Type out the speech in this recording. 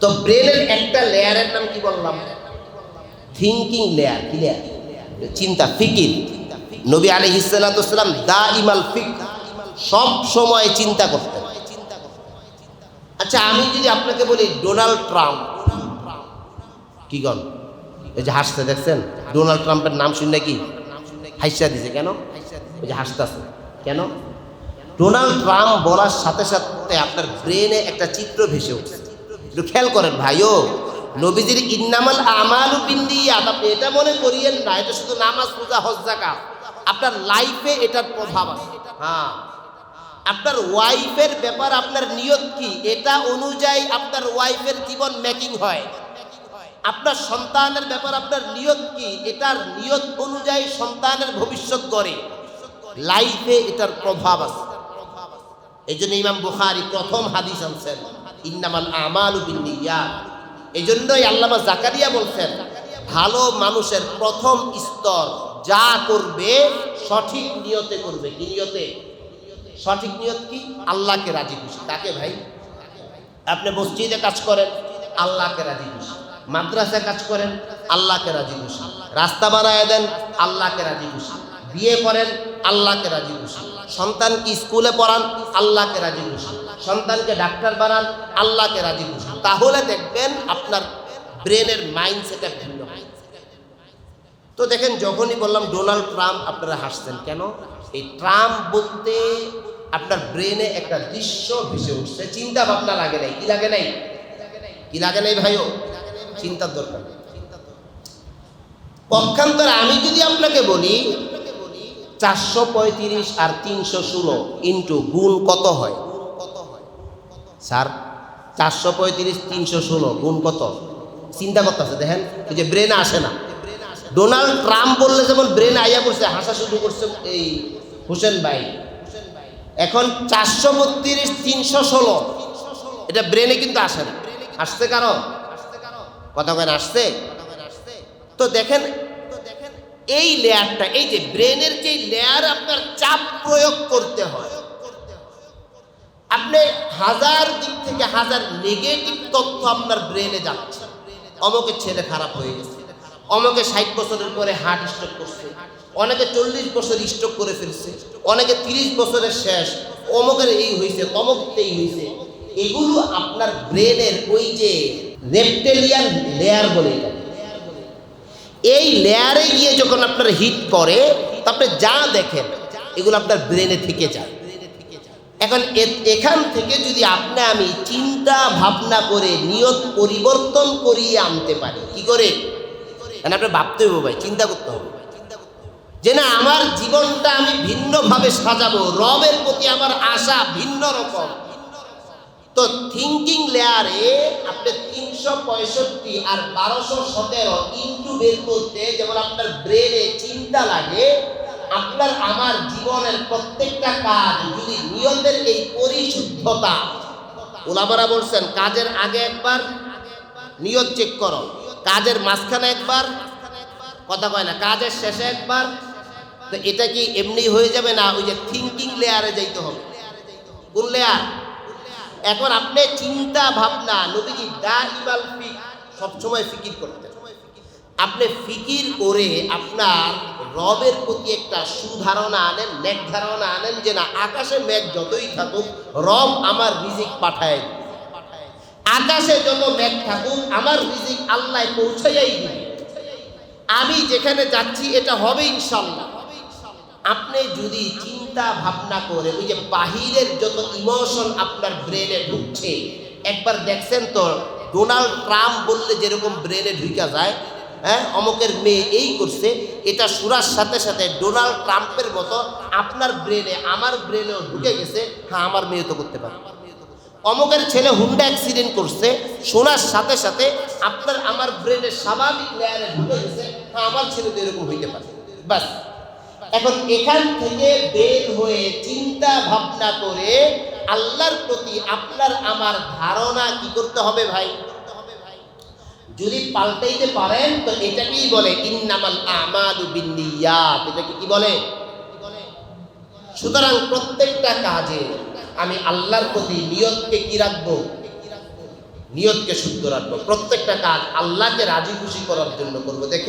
তো ব্রেনের একটা লেয়ারের নাম কি বললাম? থিঙ্কিং লেয়ার কি লেয়ার চিন্তা, ফিকির। নবী আলী ইসালাতাম দা ইমাল ফিক, সব সময় চিন্তা করতেন। আচ্ছা আমি যদি আপনাকে বলি ডোনাল্ড ট্রাম্প, কি গণ? এই যে হাসতে দেখছেন? ডোনাল্ড ট্রাম্পের নাম শুনে কি হাসিয়া দিছে, কেন? ওই যে হাসতেছে, কেন? ডোনাল্ড ট্রাম্প বলার সাথে সাথে আপনার ব্রেনে একটা চিত্র ভেসে উঠছে। একটু খেয়াল করেন ভাইও। নবীজির ইন্নামাল আমাল বিন্দিয়াত আপনি এটা মনে করিয়েন না, এটা শুধু নামাজ পূজা হজ জাকাত আপনার লাইফে এটার প্রভাব আছে। হ্যাঁ। আপনার ওয়াইফের ব্যাপার, আপনার নিয়ত কি? এটা অনুযায়ী আপনার ওয়াইফের জীবন মেকিং হয়। আপনার সন্তানের ব্যাপার, আপনার নিয়ত কি? এটার নিয়ত অনুযায়ী সন্তানের ভবিষ্যৎ গড়ে। লাইফে এটার প্রভাব আছে। এই জন্য ইমাম বুখারি প্রথম হাদিস আনছেন। ইন্নামাল আমাল বিন্নিয়াত। এই জন্যই আল্লামা জাকারিয়া বলছেন, ভালো মানুষের প্রথম স্তর যা করবে, সঠিক নিয়তে করবে। কি নিয়তে? সঠিক নিয়ত কি? আল্লাহকে রাজি খুশি। তাকে ভাই? আপনি মসজিদে কাজ করেন, আল্লাহকে রাজি খুশি। মাদ্রাসায় কাজ করেন, আল্লাহকে রাজি খুশি। রাস্তা বানায় দেন, আল্লাহকে রাজি খুশি। বিয়ে করেন, আল্লাহকে রাজি খুশি। সন্তানকে স্কুলে পড়ান, আল্লাহকে রাজি খুশি। সন্তানকে ডাক্তার বানান, আল্লাহকে রাজি খুশি তাহলে দেখবেন আপনার ব্রেনের মাইন্ডসেটটা ভিন্ন তো দেখেন, যখনই বললাম ডোনাল্ড ট্রাম্প, আপনারা হাসছেন কেন? এই ট্রাম্প বলতে আপনার ব্রেনে একটা দৃশ্য ভেসে উঠছে। চিন্তা ভাবনা লাগে নাই। কি লাগে নাই? কি লাগে নাই ভাইও? চিন্তার দরকার। পক্ষান্তরে আমি যদি আপনাকে বলি, চারশো পঁয়ত্রিশ আর তিনশো ষোলো ইন্টু গুণ কত হয়? স্যার, চারশো পঁয়ত্রিশ, তিনশো ষোলো, গুণ কত? চিন্তা করতেছে, দেখেন যে ব্রেন আসে না। ডোনাল্ড ট্রাম্প বললে যেমন ব্রেন আইয়া করছে হাসা শুরু করছে এই হোসেন ভাই। এখন চারশো বত্রিশ, তিনশো ষোলো, এটা ব্রেনে কিন্তু আসে না। আসছে কারও কথা কেন আসছে? তো দেখেন, এই লেয়ারটা এই যে ব্রেনের যে লেয়ার আপনার চাপ প্রয়োগ করতে হয় আপনি হাজার দিক থেকে হাজার নেগেটিভ তথ্য আপনার ব্রেনে যাচ্ছে। অমকের ছেলে খারাপ হয়ে গেছে। অমকে ষাট বছরের পরে হার্ট স্ট্রোক করছে। অনেকে চল্লিশ বছর স্ট্রোক করে ফেলছে। অনেকে তিরিশ বছরের শেষ। অমকের এই হয়েছে তমক এই হয়েছে এগুলো আপনার ব্রেনের ওই যে রেপটেলিয়ান লেয়ার বলে এই লেয়ারে গিয়ে যখন আপনার হিট করে তো আপনি যা দেখেন, এগুলো আপনার ব্রেনে থেকে যায়। এখন এখান থেকে যদি আপনি আমি চিন্তা ভাবনা করে, নিয়ত পরিবর্তন করিয়ে আনতে পারি, কি করে? মানে আপনার ভাবতে হবে ভাই, চিন্তা করতে হবে। যে না, আমার জীবনটা আমি ভিন্নভাবে সাজাবো, রবের প্রতি আমার আশা ভিন্ন রকম। তো থিঙ্কিং লেয়ারে আপনি তিনশো পঁয়ষট্টি আর বারোশো সতেরো ইন্টু বের করতে যেমন আপনার ব্রেনে চিন্তা লাগে আপনার আমার জীবনের প্রত্যেকটা কাজ, যদি নিয়তের এই পরিশুদ্ধতা ওলামারা বলছেন, কাজের আগে একবার নিয়ত চেক করো। কাজের মাঝখানে একবার, কথা কয় না, কাজের শেষে একবার। তো এটা কি এমনি হয়ে যাবে না? ওই যে থিঙ্কিং লেয়ারে যাইতে হবে। কোন লেয়ার এখন আপনি চিন্তা, ভাবনা, নবীজি দা ইমাল ফিক, সবসময় ফিকির করতেন। আপনি ফিকির করে আপনার রবের প্রতি একটা সুধারণা আনেন, নেক ধারণা আনেন যে না, আকাশে মেঘ যতই থাকুক, রব আমার রিজিক পাঠায় আকাশে যত মেঘ থাকুক, আমার রিজিক আল্লাহ পৌঁছাইয়াই দিবে। আমি যেখানে যাচ্ছি, এটা হবে ইনশাল্লাহ। আপনি যদি চিন্তা ভাবনা করে, ওই যে বাহিরের যত ইমোশন আপনার ব্রেনে ঢুকছে, একবার দেখছেন তো ডোনাল্ড ট্রাম্প বললে যেরকম ব্রেনে ঢুকা যায় হ্যাঁ অমকের মেয়ে এই করছে, এটা শোনার সাথে সাথে ডোনাল্ড ট্রাম্পের মতো আপনার ব্রেনে আমার ব্রেনেও ঢুকে গেছে হ্যাঁ আমার মেয়ে তো করতে পারে। অমকের ছেলে হুন্ডা অ্যাক্সিডেন্ট করছে, শোনার সাথে সাথে আপনার, আমার ব্রেনের স্বাভাবিক লেয়ারে ঢুকে গেছে হ্যাঁ আমার ছেলে তো এরকম হইতে পারে। বাস এখন এখান থেকে বের হয়ে চিন্তা ভাবনা করে আল্লাহর প্রতি আপনার আমার ধারণা কি করতে হবে ভাই? যদি পাল্টাইতে পারেন, তো এটাকেই বলে ইন্নামাল আমাল বিনিয়াত এটাকে কি বলে? সুতরাং প্রত্যেকটা কাজে আমি আল্লাহর প্রতি নিয়তকে কি রাখব? নিয়তকে শুদ্ধ রাখব। প্রত্যেকটা কাজ আল্লাহকে রাজি খুশি করার জন্য করব। দেখে